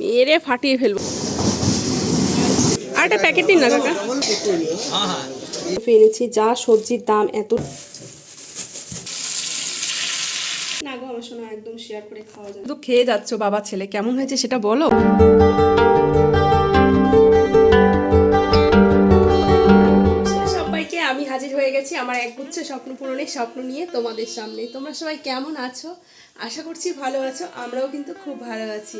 মেরে ফাটিয়ে ফেলব। আর একটা প্যাকেট দিন না কাকা। এনেছি যা সবজির দাম এত না গো আমার শোনা একদম শেয়ার করে খাওয়া তো খেয়ে যাচ্ছ বাবা ছেলে কেমন হয়েছে সেটা বলো। সবাইকে আমি হাজির হয়ে গেছি আমার একগুচ্ছ স্বপ্ন পূরণের স্বপ্ন নিয়ে তোমাদের সামনে। তোমরা সবাই কেমন আছো? আশা করছি ভালো আছো আমরাও কিন্তু খুব ভালো আছি।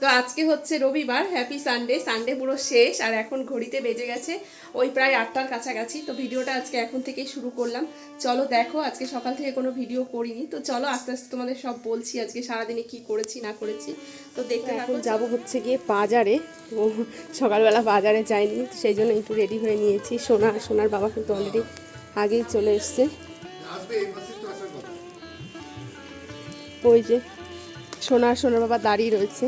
তো আজকে হচ্ছে রবিবার হ্যাপি সানডে সানডে পুরো শেষ, আর এখন ঘড়িতে বেজে গেছে ওই প্রায় আটটার কাছাকাছি, তো ভিডিওটা আজকে এখন থেকেই শুরু করলাম। চলো দেখো, আজকে সকাল থেকে কোনো ভিডিও করিনি, তো চলো আস্তে আস্তে তোমাদের সব বলছি, আজকে সারাদিনে কি করেছি, না করেছি। তো দেখতে এখন যাব হচ্ছে গিয়ে বাজারে, তো সকালবেলা বাজারে যাইনি সেই জন্য একটু রেডি হয়ে নিয়েছি। সোনা, সোনার বাবা কিন্তু অলরেডি আগেই চলে এসছে। ওই যে সোনার সোনার বাবা দাঁড়িয়ে রয়েছে।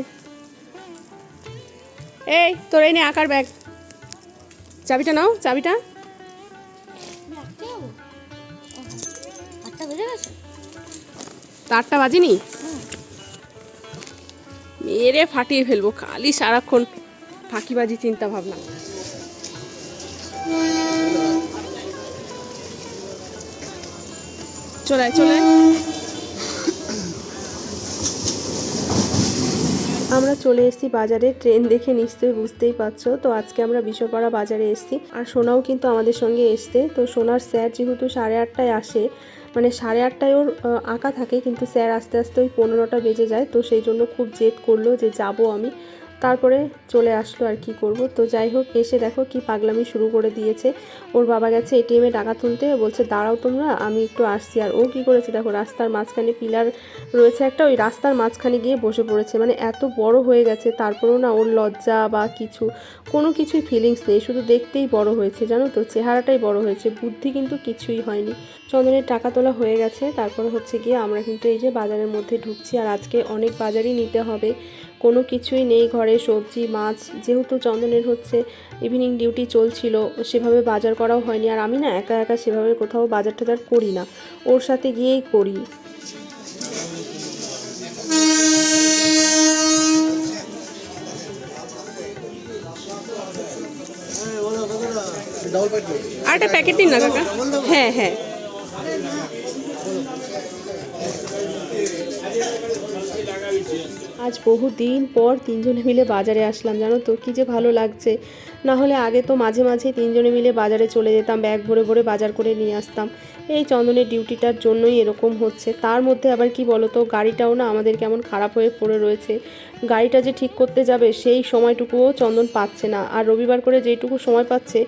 এই, তোর এই নে আঁকার ব্যাগ। চাবিটা নাও, চাবিটা। বেজে তারটা বাজেনি? মেরে ফাটিয়ে ফেলব, খালি সারাক্ষণ ফাঁকিবাজি চিন্তা ভাবনা চলে চলে আমরা চলে এসেছি বাজারে। ট্রেন দেখে নিশ্চয়ই বুঝতেই পারছ। তো আজকে আমরা বিশ্বপাড়া বাজারে এসেছি। আর সোনাও কিন্তু আমাদের সঙ্গে এসছে। তো সোনার স্যার যেহেতু সাড়ে আটটায় আসে মানে সাড়ে আটটায় ওর আঁকা থাকে, কিন্তু স্যার আস্তে আস্তে ওই পনেরোটা বেজে যায়। তো সেই জন্য খুব জেদ করল যে যাব আমি। তারপরে চলে আসলো আর কি করব। তো যাই হোক, এসে দেখো কি পাগলামি শুরু করে দিয়েছে। ওর বাবা গেছে এটিএমে টাকা তুলতে, বলছে, দাঁড়াও তোমরা, আমি একটু আসছি। আর ও কি করেছে দেখো, রাস্তার মাঝখানে পিলার রয়েছে একটা, ওই রাস্তার মাঝখানে গিয়ে বসে পড়েছে। মানে এত বড় হয়ে গেছে, তারপরেও না ওর লজ্জা বা কিছু, কোনো কিছুই ফিলিংস নেই, শুধু দেখতেই বড় হয়েছে, জানো তো? চেহারাটাই বড় হয়েছে, বুদ্ধি কিন্তু কিছুই হয়নি। চন্দনের টাকা তোলা হয়ে গেছে, তারপরে হচ্ছে গিয়ে আমরা কিন্তু এই যে বাজারের মধ্যে ঢুকছি, আর আজকে অনেক বাজারই নিতে হবে। কোনো কিছুই নেই ঘরে সবজি মাছ যেহেতু চন্দনের হচ্ছে ইভিনিং ডিউটি চলছিল সেভাবে বাজার করাও হয়নি। আর আমি না একা একা সেভাবে কোথাও বাজার টাজার করি না ওর সাথে গিয়েই করি। আর একটা প্যাকেট দিন না কাকা? হ্যাঁ হ্যাঁ। আজ বহু দিন পর তিনজনে মিলে বাজারে আসলাম, জানো তো, কী যে ভালো লাগছে। না হলে আগে তো মাঝে মাঝে তিনজনে মিলে বাজারে চলে যেতাম, ব্যাগ ভরে ভরে বাজার করে নিয়ে আসতাম। এই চন্দনের ডিউটিটার জন্যই এরকম হচ্ছে। তার মধ্যে আবার কি বলো তো গাড়িটাও না আমাদের কেমন খারাপ হয়ে পড়ে রয়েছে। গাড়িটা যে ঠিক করতে যাবে, সেই সময়টুকুও চন্দন পাচ্ছে না। আর রবিবার করে যেইটুকু সময় পাচ্ছে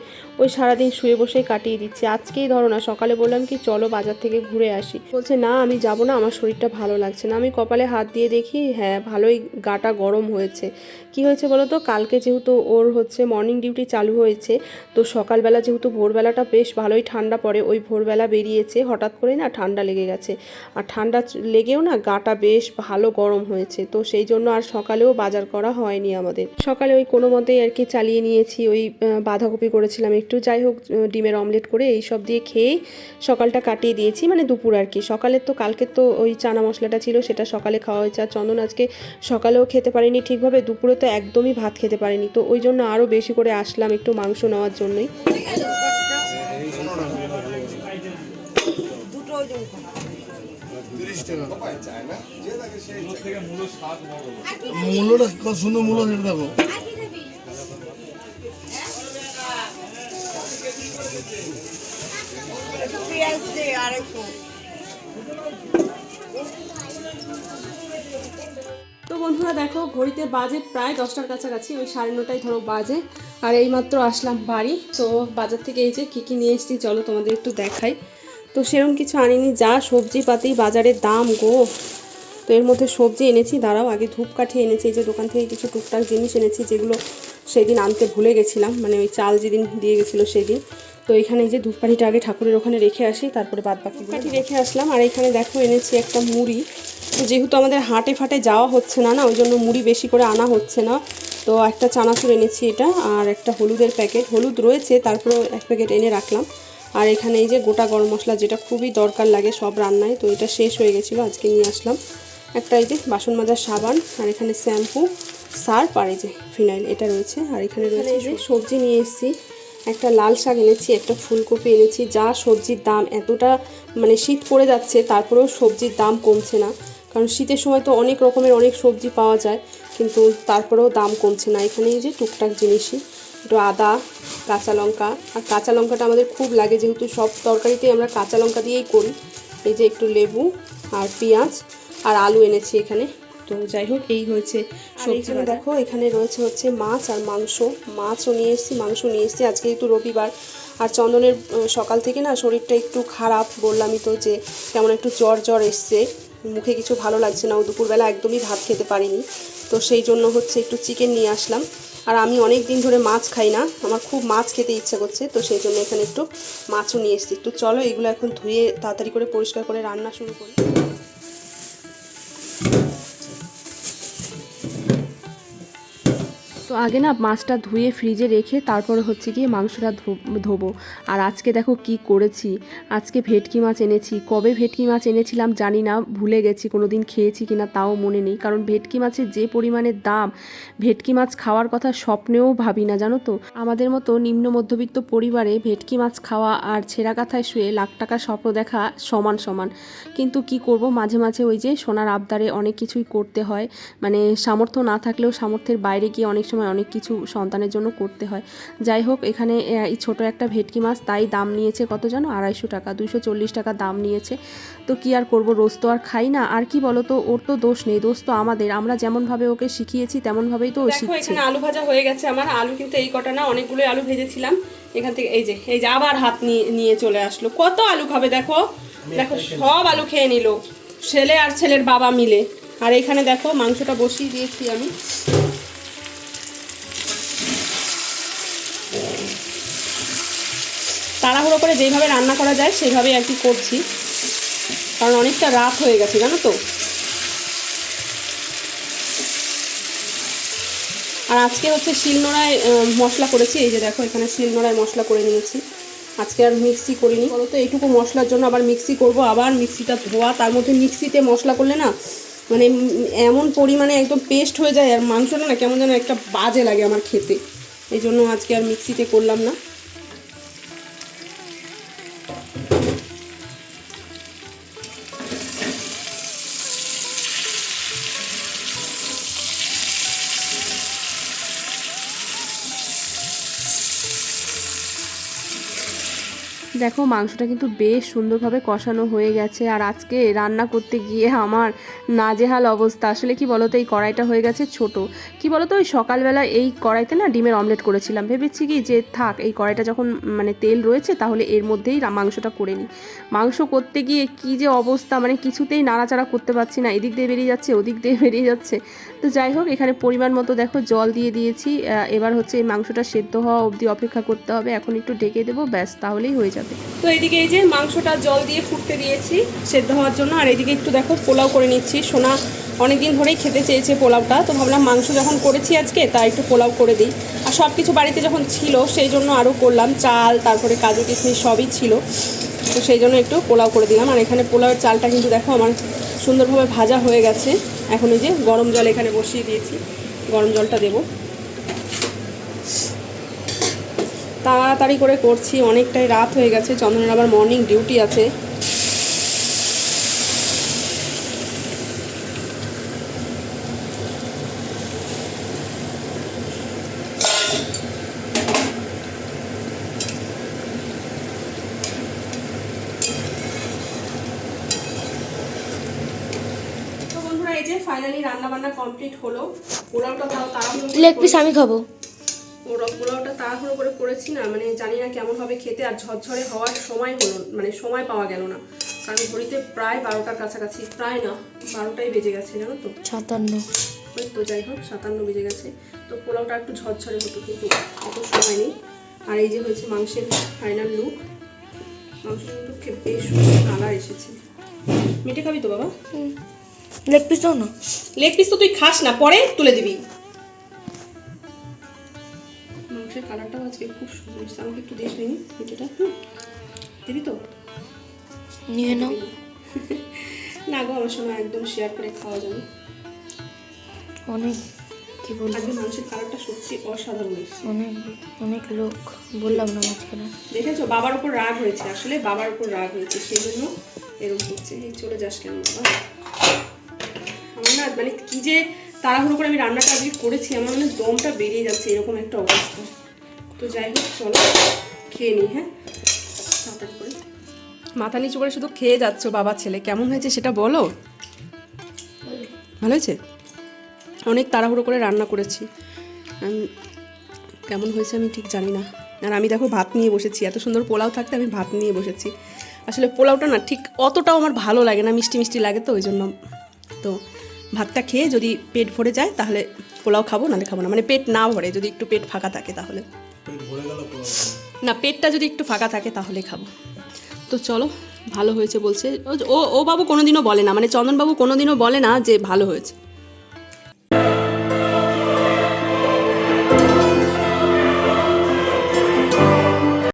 ওই সারাদিন শুয়ে বসেই কাটিয়ে দিচ্ছে। আজকেই ধরো না, সকালে বললাম কি, চলো বাজার থেকে ঘুরে আসি। বলছে, না, আমি যাব না, আমার শরীরটা ভালো লাগছে না। আমি কপালে হাত দিয়ে দেখি হ্যাঁ ভালোই গাটা গরম হয়েছে। কি হয়েছে বলো তো? কালকে যেহেতু ওর হচ্ছে মর্নিং ডিউটি চালু হয়েছে, তো সকালবেলা যেহেতু ভোরবেলাটা বেশ ভালোই ঠান্ডা পড়ে, ওই ভোরবেলা বেরিয়েছে, হঠাৎ করে না ঠান্ডা লেগে গেছে। আর ঠান্ডা লেগেও না গাটা বেশ ভালো গরম হয়েছে, তো সেই জন্য আর সকালেও বাজার করা হয়নি আমাদের। সকালে ওই কোনো মতেই আর কি চালিয়ে নিয়েছি, ওই বাঁধাকপি করেছিলাম একটু। যাই হোক ডিমের অমলেট করে এই সব দিয়ে খেয়েই সকালটা কাটিয়ে দিয়েছি। মানে দুপুর আর কি। সকালের তো, কালকে তো ওই চানা মশলাটা ছিল, সেটা সকালে খাওয়া হয়েছে। আর চন্দন আজকে সকালেও খেতে পারিনি ঠিকভাবে, দুপুরে তো একদমই ভাত খেতে পারিনি। তো ওই জন্য আরও বেশি করে আসলাম একটু মাংস নেওয়ার জন্যই। মূল্যটা কত সুন্দর মূল্য তো বন্ধুরা দেখো, ঘড়িতে বাজে প্রায় দশটার কাছাকাছি, ওই সাড়ে নটায় ধরো বাজে। আর এইমাত্র আসলাম বাড়ি, তো বাজার থেকে এই যে কী কী নিয়ে এসেছি, চলো তোমাদের একটু দেখাই। তো সেরকম কিছু আনিনি, যা সবজি পাতি বাজারের দাম গো। তো এর মধ্যে সবজি এনেছি, দাঁড়াও, আগে ধূপকাঠি এনেছি, এই যে দোকান থেকে কিছু টুকটাক জিনিস এনেছি, যেগুলো সেদিন আনতে ভুলে গেছিলাম মানে ওই চাল যেদিন দিয়ে গেছিল সেদিন। তো এখানে এই যে ধূপকাঠিটা আগে ঠাকুরের ওখানে রেখে আসি তারপরে বাদ বাকি কাঠি রেখে আসলাম আর এখানে দেখো এনেছি একটা মুড়ি। তো যেহেতু আমাদের হাটে ফাটে যাওয়া হচ্ছে না না ওই জন্য মুড়ি বেশি করে আনা হচ্ছে না। তো একটা চানাচুর এনেছি এটা আর একটা হলুদের প্যাকেট। হলুদ রয়েছে তারপরে এক প্যাকেট এনে রাখলাম। আর এখানে এই যে গোটা গরম মশলা যেটা খুবই দরকার লাগে সব রান্নায় তো এটা শেষ হয়ে গেছিল আজকে নিয়ে আসলাম। একটা এই যে বাসন মাজার সাবান আর এখানে শ্যাম্পু। সার্ফ আর এই যে ফিনাইল এটা রয়েছে আর এখানে রয়েছে যে সবজি নিয়ে এসেছি একটা লাল শাক এনেছি একটা ফুলকপি এনেছি যা সবজির দাম এতটা মানে শীত পড়ে যাচ্ছে তারপরেও সবজির দাম কমছে না। কারণ শীতের সময় তো অনেক রকমের অনেক সবজি পাওয়া যায় কিন্তু তারপরেও দাম কমছে না। এখানে এই যে টুকটাক জিনিসই একটু আদা কাঁচা লঙ্কা আর কাঁচা লঙ্কাটা আমাদের খুব লাগে যেহেতু সব তরকারিতেই আমরা কাঁচা লঙ্কা দিয়েই করি। এই যে একটু লেবু আর পেঁয়াজ আর আলু এনেছি এখানে। তো যাই হোক এই হয়েছে সবজি দেখো এখানে রয়েছে হচ্ছে মাছ আর মাংস। মাছও নিয়ে এসেছি মাংস নিয়ে এসেছি। আজকে একটু রবিবার আর চন্দনের সকাল থেকে না শরীরটা একটু খারাপ বললামই তো যে কেমন একটু জ্বর জ্বর এসছে। মুখে কিছু ভালো লাগছে না ও দুপুরবেলা একদমই ভাত খেতে পারিনি। তো সেই জন্য হচ্ছে একটু চিকেন নিয়ে আসলাম। আর আমি অনেক দিন ধরে মাছ খাই না আমার খুব মাছ খেতে ইচ্ছা করছে তো সেই জন্য এখানে একটু মাছও নিয়ে এসেছি। তো চলো এগুলো এখন ধুয়ে তাড়াতাড়ি করে পরিষ্কার করে রান্না শুরু করি। তো আগে না মাছটা ধুয়ে ফ্রিজে রেখে তারপরে হচ্ছে গিয়ে মাংসটা ধোবো। আর আজকে দেখো কি করেছি? আজকে ভেটকি মাছ এনেছি। কবে ভেটকি মাছ এনেছিলাম জানি না, ভুলে গেছি কোনো দিন খেয়েছি কিনা তাও মনে নেই। কারণ ভেটকি মাছের যে পরিমাণে দাম, ভেটকি মাছ খাওয়ার কথা স্বপ্নেও ভাবি না, জানো তো? আমাদের মতো নিম্ন মধ্যবিত্ত পরিবারে ভেটকি মাছ খাওয়া আর ছেঁড়া কাথায় শুয়ে লাখ টাকার স্বপ্ন দেখা সমান সমান। কিন্তু কি করব? মাঝে মাঝে ওই যে সোনার আবদারে অনেক কিছুই করতে হয়। মানে সামর্থ্য না থাকলেও সামর্থ্যের বাইরে গিয়ে অনেক সময় অনেক কিছু সন্তানের জন্য করতে হয়। যাই হোক এখানে এই ছোটো একটা ভেটকি মাছ তাই দাম নিয়েছে কত জানো আড়াইশো টাকা দুইশো চল্লিশ টাকা দাম নিয়েছে। তো কি আর করব রোজ তো আর খাই না। আর কি বলো তো ওর তো দোষ নেই দোষ তো আমাদের। আমরা যেমনভাবে ওকে শিখিয়েছি তেমনভাবেই তো ও শিখছে। এখানে আলু ভাজা হয়ে গেছে আমার। আলু কিন্তু এই কটা না অনেকগুলো আলু ভেজেছিলাম। এখান থেকে এই যে এই যে আবার হাত নিয়ে নিয়ে চলে আসলো। কত আলু খাবে দেখো? দেখো সব আলু খেয়ে নিল। ছেলে আর ছেলের বাবা মিলে। আর এখানে দেখো মাংসটা বসিয়ে দিয়েছি আমি। তাড়াহুড়ো করে যেইভাবে রান্না করা যায় সেইভাবেই আর কি করছি। কারণ অনেকটা রাত হয়ে গেছে, জানো তো? আর আজকে হচ্ছে শিলনোড়ায় মশলা করেছি। এই যে দেখো, এখানে শিলনোড়ায় মশলা করে নিয়েছি। আজকে আর মিক্সি করিনি। বলতো এইটুকু মশলার জন্য আবার মিক্সি করব। আবার মিক্সিটা ধোয়া, তার মধ্যে মিক্সিতে মশলা করলে না মানে এমন পরিমাণে একদম পেস্ট হয়ে যায়, আর মাংসটা না কেমন যেন একটা বাজে লাগে আমার খেতে। এই জন্য আজকে আর মিক্সিতে করলাম না। দেখো, মাংসটা কিন্তু বেশ সুন্দরভাবে কষানো হয়ে গেছে। আর আজকে রান্না করতে গিয়ে আমার নাজেহাল অবস্থা। আসলে কি বলতো, এই কড়াইটা হয়ে গেছে ছোট। কি বলতো, ওই সকালবেলা এই কড়াইতে না ডিমের অমলেট করেছিলাম। ভেবেছি কি যে থাক, এই কড়াইটা যখন মানে তেল রয়েছে, তাহলে এর মধ্যেই মাংসটা করে নিই। মাংস করতে গিয়ে কি যে অবস্থা মানে কিছুতেই নাড়াচাড়া করতে পারছি না। এদিক দিয়ে বেরিয়ে যাচ্ছে, ওদিক দিয়ে বেরিয়ে যাচ্ছে। তো যাই হোক, এখানে পরিমাণ মতো দেখো জল দিয়ে দিয়েছি। এবার হচ্ছে এই মাংসটা সেদ্ধ হওয়া অবধি অপেক্ষা করতে হবে। এখন একটু ঢেকে দেবো, ব্যাস, তাহলেই হয়ে যাবে। তো এইদিকে এই যে মাংসটা জল দিয়ে ফুটতে দিয়েছি সেদ্ধ হওয়ার জন্য, আর এইদিকে একটু দেখো পোলাও করে নিচ্ছি। সোনা অনেকদিন ধরেই খেতে চেয়েছে পোলাওটা, তো ভাবলাম মাংস যখন করেছি আজকে তা একটু পোলাও করে দিই। আর সব কিছু বাড়িতে যখন ছিল, সেই জন্য আরও করলাম চাল, তারপরে কাজু কিশমিশ সবই ছিল। তো সেই জন্য একটু পোলাও করে দিলাম। আর এখানে পোলাওয়ের চালটা কিন্তু দেখো আমার সুন্দরভাবে ভাজা হয়ে গেছে। এখন এই যে গরম জল এখানে বসিয়ে দিয়েছি। গরম জলটা দেবো। তাড়াতাড়ি করে করছি, অনেকটাই রাত হয়ে গেছে, চন্দনের আবার মর্নিং ডিউটি আছে। ফাইনালি রান্না বান্না কমপ্লিট হলো, পোলাওটা তাও তাড়াহুড়ো লেগ পিস আমি খাব। পোলাওটা তাড়াহুড়ো করে করেছি না মানে জানি না কেমন হবে খেতে আর ঝরঝরে হওয়ার সময় হলো মানে সময় পাওয়া গেল না। কারণ ঘড়িতে প্রায় বারোটার কাছাকাছি প্রায় না বারোটাই বেজে গেছে জানো তো? সাতান্ন। ওই তো যাই হোক সাতান্ন বেজে গেছে। তো পোলাওটা একটু ঝরঝরে হতো কিন্তু অত সময় নেই। আর এই যে হয়েছে মাংসের ফাইনাল লুক মাংস কিন্তু বেশ সুন্দর কালার এসেছে। মিটে খাবি তো বাবা? লেগ পিস দাও না। লেগ পিস তো তুই খাস না পরে তুলে দিবি। মাংসের কালারটাও আজকে খুব সুন্দর। আমাকে একটু নিনি মিঠেটা হুম? দিবি তো? নিয়ে নাও। না গো আমার সময় একদম শেয়ার করে খাওয়া যাবে। অনেক কি বলব? আজকে মাংসের কালারটা সত্যি অসাধারণ অনেক অনেক লোক বললাম না মাঝখানে। দেখেছ বাবার উপর রাগ হয়েছে আসলে বাবার উপর রাগ হয়েছে সেই জন্য এরকম হচ্ছে। এই চলে যাস কেন বাবা? আমার না মানে কি যে তাড়াহুড়ো করে আমি রান্নাটা আজকে করেছি আমার মানে দমটা বেরিয়ে যাচ্ছে এরকম একটা অবস্থা। তো যাই হোক, চলো খেয়ে নিই হ্যাঁ? মাথা নিচু করে। শুধু খেয়ে যাচ্ছ, বাবা ছেলে। কেমন হয়েছে সেটা বলো? ভালো হয়েছে? অনেক তাড়াহুড়ো করে রান্না করেছি। কেমন হয়েছে আমি ঠিক জানি না। আর আমি দেখো ভাত নিয়ে বসেছি। এত সুন্দর পোলাও থাকতে আমি ভাত নিয়ে বসেছি। আসলে পোলাওটা না ঠিক অতটাও আমার ভালো লাগে না, মিষ্টি মিষ্টি লাগে তো, ওই জন্য। তো ভাতটা খেয়ে যদি পেট ভরে যায়, তাহলে পোলাও খাব, নাহলে খাব না। মানে পেট না ভরে, যদি একটু পেট ফাঁকা থাকে তাহলে। না, পেটটা যদি একটু ফাঁকা থাকে তাহলে খাব। তো চলো, ভালো হয়েছে বলছে। ও- ও বাবু কোনোদিনও বলে না মানে চন্দনবাবু কোনোদিনও বলে না যে ভালো হয়েছে।